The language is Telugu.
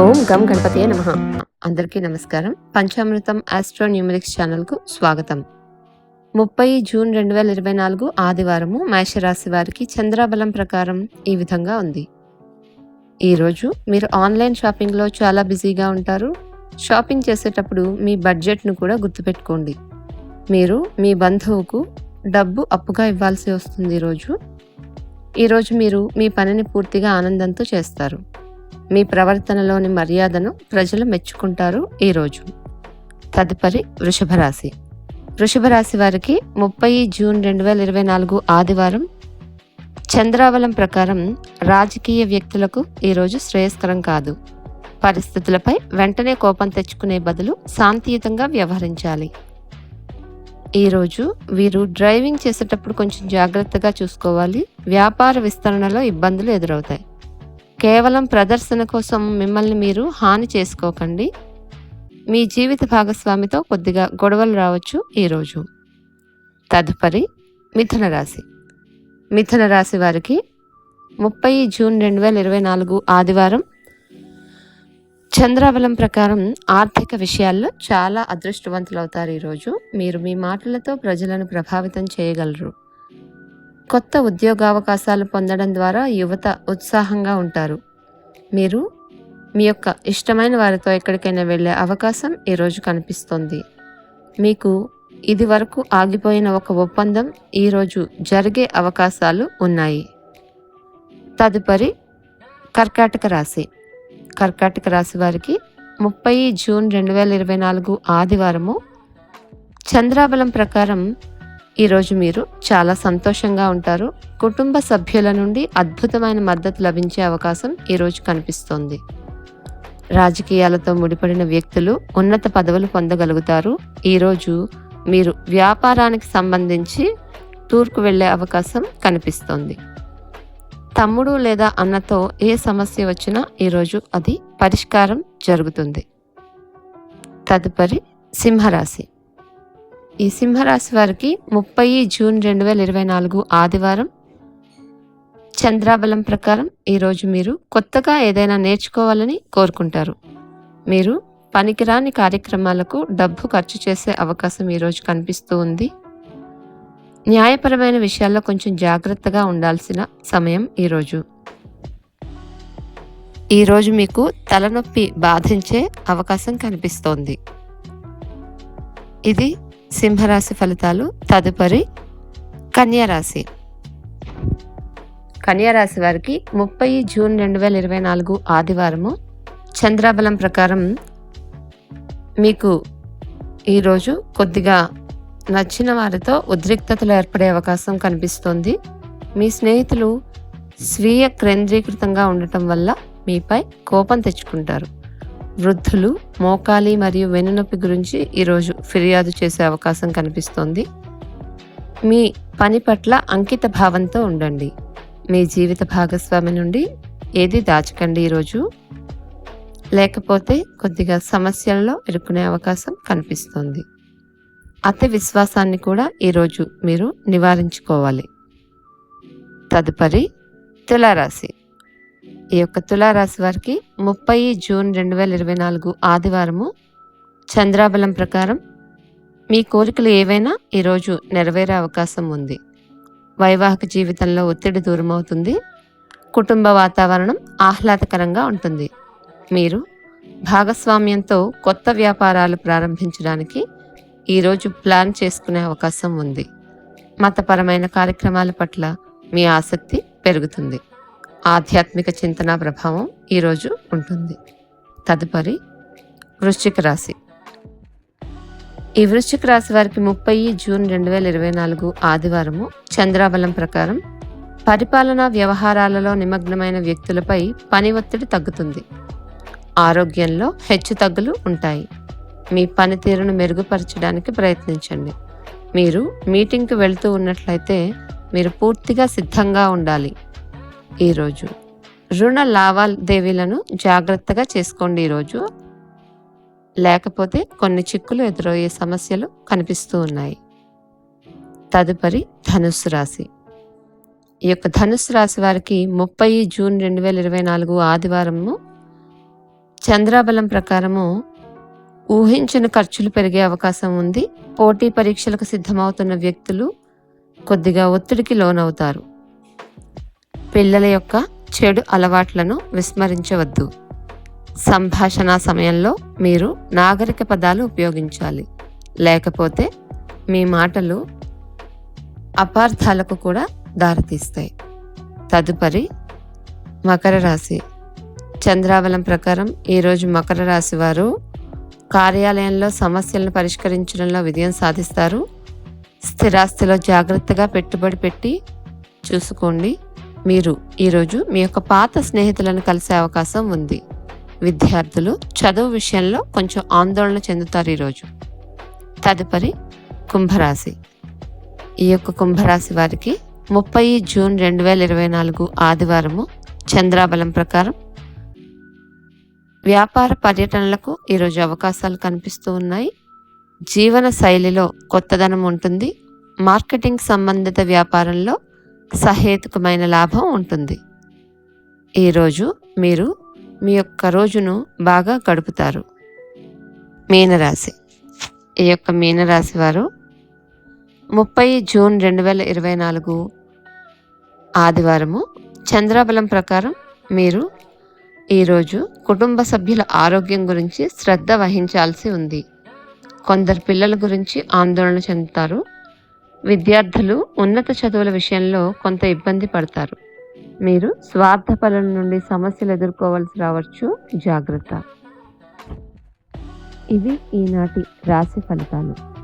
ఓం గం గణపతియే నమ. అందరికీ నమస్కారం. పంచామృతం ఆస్ట్రో న్యూమరిక్స్ ఛానల్కు స్వాగతం. ముప్పై జూన్ రెండు వేల ఇరవై నాలుగు ఆదివారము మేషరాశి వారికి చంద్రాబలం ప్రకారం ఈ విధంగా ఉంది. ఈరోజు మీరు ఆన్లైన్ షాపింగ్లో చాలా బిజీగా ఉంటారు. షాపింగ్ చేసేటప్పుడు మీ బడ్జెట్ను కూడా గుర్తుపెట్టుకోండి. మీరు మీ బంధువుకు డబ్బు అప్పుగా ఇవ్వాల్సి వస్తుంది ఈరోజు ఈరోజు మీరు మీ పనిని పూర్తిగా ఆనందంతో చేస్తారు. మీ ప్రవర్తనలోని మర్యాదను ప్రజలు మెచ్చుకుంటారు ఈరోజు తదుపరి వృషభ రాశి వృషభ రాశి వారికి ముప్పై జూన్ రెండు వేల ఇరవై నాలుగు ఆదివారం చంద్రావలం ప్రకారం రాజకీయ వ్యక్తులకు ఈరోజు శ్రేయస్కరం కాదు. పరిస్థితులపై వెంటనే కోపం తెచ్చుకునే బదులు శాంతియుతంగా వ్యవహరించాలి. ఈరోజు వీరు డ్రైవింగ్ చేసేటప్పుడు కొంచెం జాగ్రత్తగా చూసుకోవాలి. వ్యాపార విస్తరణలో ఇబ్బందులు ఎదురవుతాయి. కేవలం ప్రదర్శన కోసం మిమ్మల్ని మీరు హాని చేసుకోకండి. మీ జీవిత భాగస్వామితో కొద్దిగా గొడవలు రావచ్చు ఈరోజు తదుపరి మిథున రాశి. మిథున రాశి వారికి ముప్పై జూన్ రెండు వేల ఇరవై నాలుగు ఆదివారం చంద్రాబలం ప్రకారం ఆర్థిక విషయాల్లో చాలా అదృష్టవంతులవుతారు ఈరోజు మీరు మీ మాటలతో ప్రజలను ప్రభావితం చేయగలరు. కొత్త ఉద్యోగావకాశాలు పొందడం ద్వారా యువత ఉత్సాహంగా ఉంటారు. మీరు మీ యొక్క ఇష్టమైన వారితో ఎక్కడికైనా వెళ్ళే అవకాశం ఈరోజు కనిపిస్తుంది. మీకు ఇది వరకు ఆగిపోయిన ఒక ఒప్పందం ఈరోజు జరిగే అవకాశాలు ఉన్నాయి. తదుపరి కర్కాటక రాశి. కర్కాటక రాశి వారికి ముప్పై జూన్ రెండు వేల ఇరవై నాలుగు ఆదివారము చంద్రాబలం ప్రకారం ఈరోజు మీరు చాలా సంతోషంగా ఉంటారు. కుటుంబ సభ్యుల నుండి అద్భుతమైన మద్దతు లభించే అవకాశం ఈరోజు కనిపిస్తోంది. రాజకీయాలతో ముడిపడిన వ్యక్తులు ఉన్నత పదవులు పొందగలుగుతారు. ఈరోజు మీరు వ్యాపారానికి సంబంధించి టూర్కు వెళ్ళే అవకాశం కనిపిస్తోంది. తమ్ముడు లేదా అన్నతో ఏ సమస్య వచ్చినా ఈరోజు అది పరిష్కారం జరుగుతుంది. తదుపరి సింహరాశి. ఈ సింహరాశి వారికి ముప్పై జూన్ రెండు వేల ఇరవై నాలుగు ఆదివారం చంద్రాబలం ప్రకారం ఈరోజు మీరు కొత్తగా ఏదైనా నేర్చుకోవాలని కోరుకుంటారు. మీరు పనికిరాని కార్యక్రమాలకు డబ్బు ఖర్చు చేసే అవకాశం ఈరోజు కనిపిస్తూ ఉంది. న్యాయపరమైన విషయాల్లో కొంచెం జాగ్రత్తగా ఉండాల్సిన సమయం ఈరోజు ఈరోజు మీకు తలనొప్పి బాధించే అవకాశం కనిపిస్తోంది. ఇది సింహరాశి ఫలితాలు తదుపరి కన్యారాశి. కన్యారాశి వారికి ముప్పై జూన్ రెండు వేల ఇరవై నాలుగు ఆదివారము చంద్రాబలం ప్రకారం మీకు ఈరోజు కొద్దిగా నచ్చిన వారితో ఉద్రిక్తతలు ఏర్పడే అవకాశం కనిపిస్తోంది. మీ స్నేహితులు స్వీయ కేంద్రీకృతంగా ఉండటం వల్ల మీపై కోపం తెచ్చుకుంటారు. వృద్ధులు మోకాలి మరియు వెన్నునొప్పి గురించి ఈరోజు ఫిర్యాదు చేసే అవకాశం కనిపిస్తోంది. మీ పని పట్ల అంకిత భావంతో ఉండండి. మీ జీవిత భాగస్వామి నుండి ఏది దాచకండి ఈరోజు? లేకపోతే కొద్దిగా సమస్యల్లో ఇరుక్కునే అవకాశం కనిపిస్తుంది. అతి విశ్వాసాన్ని కూడా ఈరోజు మీరు నివారించుకోవాలి. తదుపరి తులారాశి. ఈ యొక్క తులారాశి వారికి ముప్పై జూన్ రెండు వేల ఇరవై నాలుగు ఆదివారము చంద్రాబలం ప్రకారం మీ కోరికలు ఏవైనా ఈరోజు నెరవేరే అవకాశం ఉంది. వైవాహిక జీవితంలో ఒత్తిడి దూరమవుతుంది. కుటుంబ వాతావరణం ఆహ్లాదకరంగా ఉంటుంది. మీరు భాగస్వామ్యంతో కొత్త వ్యాపారాలు ప్రారంభించడానికి ఈరోజు ప్లాన్ చేసుకునే అవకాశం ఉంది. మతపరమైన కార్యక్రమాల పట్ల మీ ఆసక్తి పెరుగుతుంది. ఆధ్యాత్మిక చింతన ప్రభావం ఈరోజు ఉంటుంది. తదుపరి వృశ్చిక రాశి. ఈ వృశ్చిక రాశి వారికి ముప్పై జూన్ రెండు వేల ఇరవై నాలుగు ఆదివారము చంద్రాబలం ప్రకారం పరిపాలనా వ్యవహారాలలో నిమగ్నమైన వ్యక్తులపై పని ఒత్తిడి తగ్గుతుంది. ఆరోగ్యంలో హెచ్చుతగ్గులు ఉంటాయి. మీ పనితీరును మెరుగుపరచడానికి ప్రయత్నించండి. మీరు మీటింగ్కి వెళ్తూ ఉన్నట్లయితే మీరు పూర్తిగా సిద్ధంగా ఉండాలి. ఈరోజు. రుణ లావాదేవీలను జాగ్రత్తగా చేసుకోండి ఈరోజు. లేకపోతే కొన్ని చిక్కులు ఎదురయ్యే సమస్యలు కనిపిస్తూ ఉన్నాయి. తదుపరి ధనుస్సు రాశి. ఈ యొక్క ధనుస్సు రాశి వారికి ముప్పై జూన్ రెండు వేల ఇరవై నాలుగు ఆదివారము చంద్రాబలం ప్రకారము ఊహించిన ఖర్చులు పెరిగే అవకాశం ఉంది. పోటీ పరీక్షలకు సిద్ధమవుతున్న వ్యక్తులు కొద్దిగా ఒత్తిడికి లోనవుతారు. పిల్లల యొక్క చెడు అలవాట్లను విస్మరించవద్దు. సంభాషణ సమయంలో మీరు నాగరిక పదాలు ఉపయోగించాలి. లేకపోతే మీ మాటలు అపార్థాలకు కూడా దారితీస్తాయి. తదుపరి మకర రాశి. చంద్రావలం ప్రకారం ఈరోజు మకర రాశి వారు కార్యాలయంలో సమస్యలను పరిష్కరించడంలో విజయం సాధిస్తారు. స్థిరాస్తిలో జాగ్రత్తగా పెట్టుబడి పెట్టి చూసుకోండి. మీరు ఈరోజు మీ యొక్క పాత స్నేహితులను కలిసే అవకాశం ఉంది. విద్యార్థులు చదువు విషయంలో కొంచెం ఆందోళన చెందుతారు ఈరోజు. తదుపరి కుంభరాశి. ఈ యొక్క కుంభరాశి వారికి ముప్పై జూన్ రెండు వేల ఇరవై నాలుగు ఆదివారము చంద్రాబలం ప్రకారం వ్యాపార పర్యటనలకు ఈరోజు అవకాశాలు కనిపిస్తూ ఉన్నాయి. జీవన శైలిలో కొత్తదనం ఉంటుంది. మార్కెటింగ్ సంబంధిత వ్యాపారంలో సహేతుకమైన లాభం ఉంటుంది. ఈరోజు మీరు మీ యొక్క రోజును బాగా గడుపుతారు. మీనరాశి. ఈ యొక్క మీనరాశి వారు ముప్పై జూన్ రెండు వేల ఇరవై నాలుగు ఆదివారము చంద్రాబలం ప్రకారం మీరు ఈరోజు కుటుంబ సభ్యుల ఆరోగ్యం గురించి శ్రద్ధ వహించాల్సి ఉంది. కొందరు పిల్లల గురించి ఆందోళన చెందుతారు. విద్యార్థులు ఉన్నత చదువుల విషయంలో కొంత ఇబ్బంది పడతారు. మీరు స్వార్థపరుల నుండి సమస్యలు ఎదుర్కోవాల్సి రావచ్చు. జాగ్రత్త. ఇవి ఈనాటి రాశి ఫలితాలు.